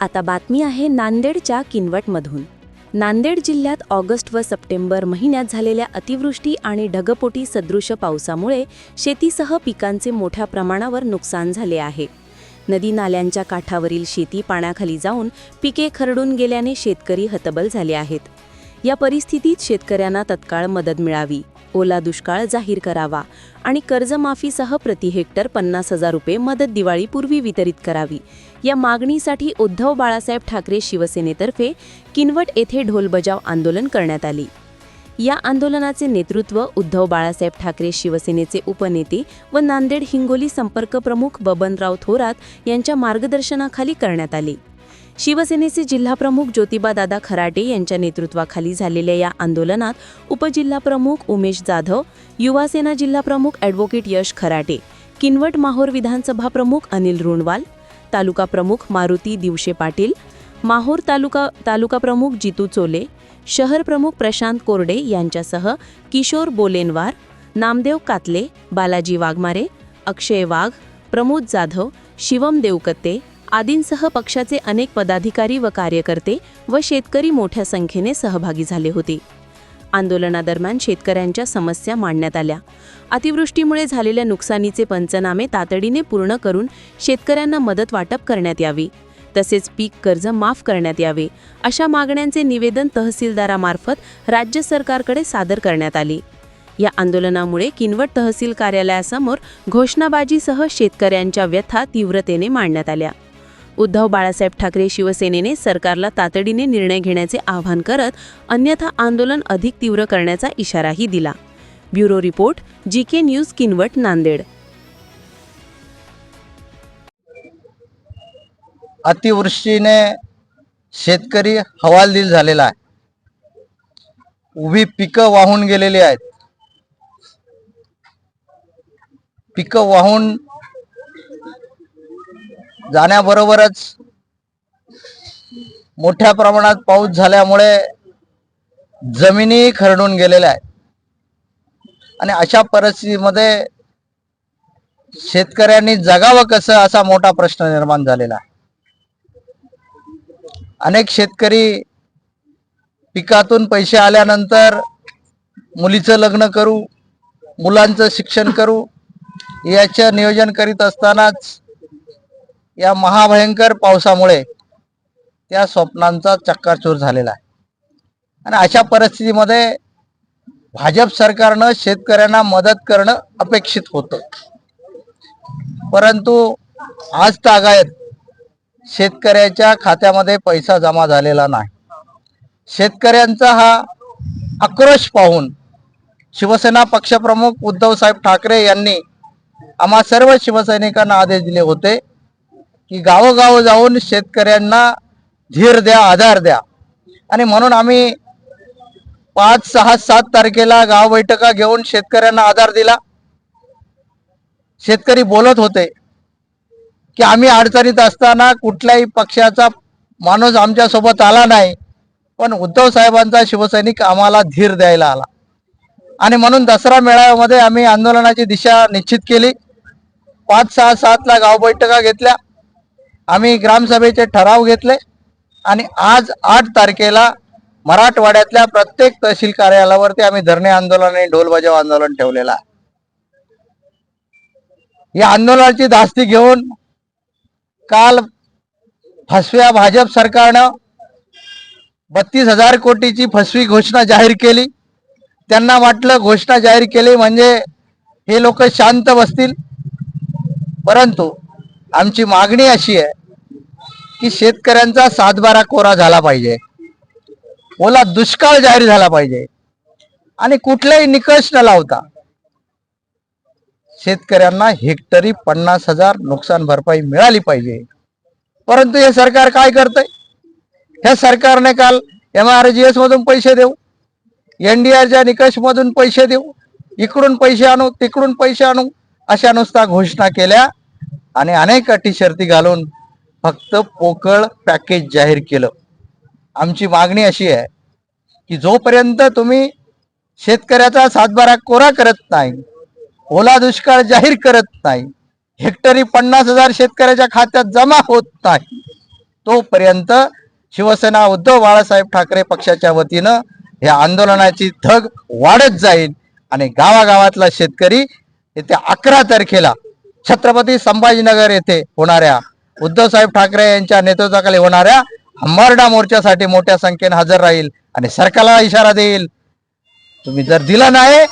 आता बातमी आहे नांदेडच्या किनवटमधून. नांदेड जिल्ह्यात ऑगस्ट व सप्टेंबर महिन्यात झालेल्या अतिवृष्टी आणि ढगपोटी सदृश पावसामुळे शेतीसह पिकांचे मोठ्या प्रमाणावर नुकसान झाले आहे. नदी नाल्यांच्या काठावरील शेती पाण्याखाली जाऊन पिके खरडून गेल्याने शेतकरी हतबल झाले आहेत. या परिस्थितीत शेतकऱ्यांना तत्काळ मदत मिळावी ओला दुष्काळ जाहीर करावा आणि कर्जमाफीसह प्रति हेक्टर पन्नास हजार रुपये मदत दिवाळीपूर्वी वितरित करावी या मागणीसाठी उद्धव बाळासाहेब ठाकरे शिवसेनेतर्फे किनवट येथे ढोलबजाव आंदोलन करण्यात आली. या आंदोलनाचे नेतृत्व उद्धव बाळासाहेब ठाकरे शिवसेनेचे उपनेते व नांदेड हिंगोली संपर्क प्रमुख बबनराव थोरात यांच्या मार्गदर्शनाखाली करण्यात आले. शिवसेनेचे जिल्हाप्रमुख ज्योतिबादादा खराटे यांच्या नेतृत्वाखाली झालेल्या या आंदोलनात उपजिल्हाप्रमुख उमेश जाधव युवासेना जिल्हाप्रमुख ॲडव्होकेट यश खराटे किनवट माहोर विधानसभा प्रमुख अनिल रुणवाल तालुका प्रमुख मारुती दिवशे पाटील माहोर तालुका तालुका प्रमुख जितू चोले शहर प्रमुख प्रशांत कोरडे यांच्यासह किशोर बोलेनवार नामदेव कातले बालाजी वाघमारे अक्षय वाघ प्रमोद जाधव शिवम देवकत्ते आदींसह पक्षाचे अनेक पदाधिकारी व कार्यकर्ते व शेतकरी मोठ्या संख्येने सहभागी झाले होते. आंदोलनादरम्यान शेतकऱ्यांच्या समस्या मांडण्यात आल्या. अतिवृष्टीमुळे झालेल्या नुकसानीचे पंचनामे तातडीने पूर्ण करून शेतकऱ्यांना मदत वाटप करण्यात यावी. तसेच पीक कर्ज माफ करण्यात यावे अशा मागण्यांचे निवेदन तहसीलदारामार्फत राज्य सरकारकडे सादर करण्यात आले. या आंदोलनामुळे किनवट तहसील कार्यालयासमोर घोषणाबाजीसह शेतकऱ्यांच्या व्यथा तीव्रतेने मांडण्यात आल्या. उद्धव बाळासाहेब ठाकरे शिवसेनेने सरकारला तातडीने निर्णय घेण्याचे आवाहन करत अन्यथा आंदोलन अधिक तीव्र करण्याचा इशाराही दिला. Bureau report G K news Kinwat Nanded. अतिवृष्टीने शेतकरी हवालदिल झालेला आहे. उभी पिकं वाहून गेलेली आहेत. पिकं वाहून जाण्याबरोबरच मोठ्या प्रमाणात पाऊस झाल्यामुळे जमिनी खरडून गेलेल्या आहेत. आणि अशा परिस्थितीमध्ये शेतकऱ्यांनी जगावं कसं असा मोठा प्रश्न निर्माण झालेला आहे. अनेक शेतकरी पिकातून पैसे आल्यानंतर मुलीचं लग्न करू मुलांचं शिक्षण करू याचं नियोजन करीत असतानाच या महाभयंकर पावसामुळे त्या स्वप्नांचा चक्काचूर झालेला आहे. आणि अशा परिस्थितीमध्ये भाजप सरकारनं शेतकऱ्यांना मदत करणं अपेक्षित होतं. परंतु आज तागायत शेतकऱ्याच्या खात्यामध्ये पैसा जमा झालेला नाही. शेतकऱ्यांचा हा आक्रोश पाहून शिवसेना पक्षप्रमुख उद्धव साहेब ठाकरे यांनी आम्हा सर्व शिवसैनिकांना आदेश दिले होते. की गावोगाव जाऊन शेतकऱ्यांना धीर द्या आधार द्या. आणि म्हणून आम्ही पाच सहा सात तारखेला गाव बैठका घेऊन शेतकऱ्यांना आधार दिला. शेतकरी बोलत होते की आम्ही अडचणीत असताना कुठल्याही पक्षाचा माणूस आमच्यासोबत आला नाही पण उद्धव साहेबांचा शिवसैनिक आम्हाला धीर द्यायला आला. आणि म्हणून दसरा मेळाव्यामध्ये आम्ही आंदोलनाची दिशा निश्चित केली. पाच सहा सातला गाव बैठका घेतल्या. आम्ही ग्रामसभेचे ठराव घेतले आणि आज आठ तारखेला मराठवाड्यातल्या प्रत्येक तहसील कार्यालयावरती आम्ही धरणे आंदोलन आणि ढोल बजाव आंदोलन ठेवलेलं आहे. या आंदोलनाची धास्ती घेऊन काल फसव्या भाजप सरकारनं बत्तीस हजार कोटीची फसवी घोषणा जाहीर केली. त्यांना वाटलं घोषणा जाहीर केली म्हणजे हे लोक शांत बसतील. परंतु आमची मागणी अशी आहे की शेतकऱ्यांचा सातबारा कोरा झाला पाहिजे. ओला दुष्काळ जाहीर झाला पाहिजे. आणि कुठलाही निकष न लावता शेतकऱ्यांना हेक्टरी पन्नास हजार नुकसान भरपाई मिळाली पाहिजे. परंतु हे सरकार काय करतंय? ह्या सरकारने काल एम आर जी एस मधून पैसे देऊ एनडीआरच्या निकष मधून पैसे देऊ इकडून पैसे आणू तिकडून पैसे आणू अशा नुसता घोषणा केल्या आणि अनेक अटी शर्ती घालून फक्त पोकळ पॅकेज जाहीर केलं. आमची मागणी अशी आहे की जोपर्यंत तुम्ही शेतकऱ्याचा सातबारा कोरा करत नाही ओला दुष्काळ जाहीर करत नाही हेक्टरी पन्नास हजार शेतकऱ्याच्या खात्यात जमा होत नाही तोपर्यंत शिवसेना उद्धव बाळासाहेब ठाकरे पक्षाच्या वतीनं या आंदोलनाची धग वाढत जाईल आणि गावागावातला शेतकरी येत्या अकरा तारखेला छत्रपती संभाजीनगर येथे होणाऱ्या उद्धव साहेब ठाकरे यांच्या नेतृत्वाखाली होणाऱ्या अंबारडा मोर्चासाठी मोठ्या संख्येने हजर राहील आणि सरकारला इशारा देईल. तुम्ही जर दिला नाही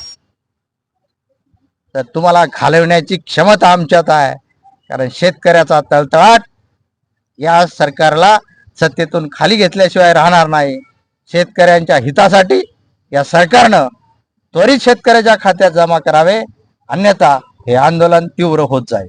तर तुम्हाला घालवण्याची क्षमता आमच्यात आहे. कारण शेतकऱ्याचा तळतळाट या सरकारला सत्तेतून खाली घेतल्याशिवाय राहणार नाही. शेतकऱ्यांच्या हितासाठी या सरकारनं त्वरित शेतकऱ्याच्या खात्यात जमा करावे अन्यथा हे आंदोलन तीव्र होत जाईल.